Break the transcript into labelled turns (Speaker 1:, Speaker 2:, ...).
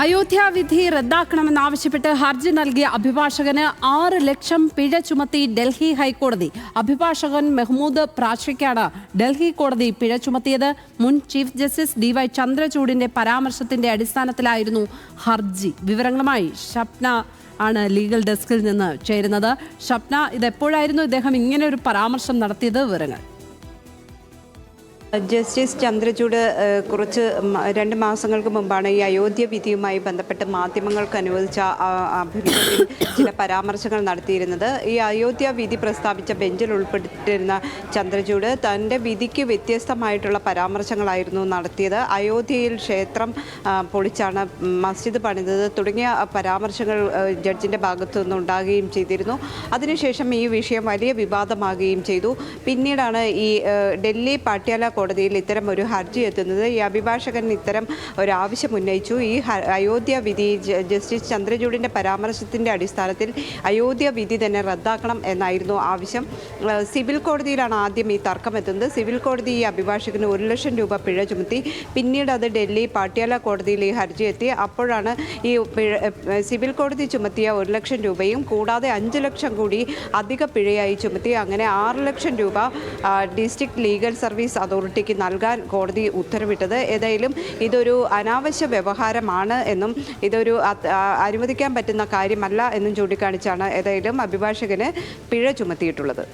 Speaker 1: അയോധ്യ വിധി റദ്ദാക്കണമെന്നാവശ്യപ്പെട്ട് ഹർജി നൽകിയ അഭിഭാഷകന് ആറ് ലക്ഷം പിഴ ചുമത്തി ഡൽഹി ഹൈക്കോടതി. അഭിഭാഷകൻ മെഹ്മൂദ് പ്രാശയ്ക്കാണ് ഡൽഹി കോടതി പിഴ ചുമത്തിയത്. മുൻ ചീഫ് ജസ്റ്റിസ് ഡി വൈ ചന്ദ്രചൂഡിന്റെ പരാമർശത്തിന്റെ അടിസ്ഥാനത്തിലായിരുന്നു ഹർജി. വിവരങ്ങളുമായി ഷപ്ന ആണ് ലീഗൽ ഡെസ്കിൽ നിന്ന് ചേരുന്നത്. ഷപ്ന ഇതെപ്പോഴായിരുന്നു ഇദ്ദേഹം ഇങ്ങനെ ഒരു പരാമർശം നടത്തിയത്? വിവരങ്ങൾ.
Speaker 2: ജസ്റ്റിസ് ചന്ദ്രചൂഡ് കുറച്ച് രണ്ട് മാസങ്ങൾക്ക് മുമ്പാണ് ഈ അയോധ്യ വിധിയുമായി ബന്ധപ്പെട്ട് മാധ്യമങ്ങൾക്ക് അനുവദിച്ച അഭിമുഖത്തിൽ ചില പരാമർശങ്ങൾ നടത്തിയിരുന്നത്. ഈ അയോധ്യ വിധി പ്രസ്താവിച്ച ബെഞ്ചിൽ ഉൾപ്പെട്ടിരുന്ന ചന്ദ്രചൂഡ് തന്റെ വിധിക്ക് വ്യത്യസ്തമായിട്ടുള്ള പരാമർശങ്ങളായിരുന്നു നടത്തിയത്. അയോധ്യയിൽ ക്ഷേത്രം പൊളിച്ചാണ് മസ്ജിദ് പണിതത്. തുടങ്ങിയ പരാമർശങ്ങൾ ജഡ്ജിന്റെ ഭാഗത്തു നിന്നുണ്ടാകുകയും ചെയ്തിരുന്നു. അതിനുശേഷം ഈ വിഷയം വലിയ വിവാദമാകുകയും ചെയ്തു. പിന്നീടാണ് ഈ ഡൽഹി പാട്യാല കോടതിയിൽ ഇത്തരം ഒരു ഹർജി എത്തുന്നത് ഈ അഭിഭാഷകൻ ഇത്തരം ഒരു ആവശ്യം ഉന്നയിച്ചു. ഈ അയോധ്യ വിധി ജസ്റ്റിസ് ചന്ദ്രചൂഡിന്റെ പരാമർശത്തിന്റെ അടിസ്ഥാനത്തിൽ അയോധ്യ വിധി തന്നെ റദ്ദാക്കണം എന്നായിരുന്നു ആവശ്യം. സിവിൽ കോടതിയിലാണ് ആദ്യം ഈ തർക്കം എത്തുന്നത്. സിവിൽ കോടതി ഈ അഭിഭാഷകന് ഒരു ലക്ഷം രൂപ പിഴ ചുമത്തി. പിന്നീട് അത് ഡൽഹി പാട്യാല കോടതിയിൽ ഈ ഹർജി എത്തി. അപ്പോഴാണ് ഈ സിവിൽ കോടതി ചുമത്തിയ ഒരു ലക്ഷം രൂപയും കൂടാതെ അഞ്ച് ലക്ഷം കൂടി അധിക പിഴയായി ചുമത്തി. അങ്ങനെ ആറ് ലക്ഷം രൂപ ഡിസ്ട്രിക്ട് ലീഗൽ സർവീസ് അതോറിറ്റിക്ക് നൽകാൻ കോടതി ഉത്തരവിട്ടത്. ഏതായാലും ഇതൊരു അനാവശ്യ വ്യവഹാരമാണ് എന്നും ഇതൊരു അനുവദിക്കാൻ പറ്റുന്ന കാര്യമല്ല എന്നും ചൂണ്ടിക്കാണിച്ചാണ് ഏതായാലും അഭിഭാഷകന് പിഴ ചുമത്തിയിട്ടുള്ളത്.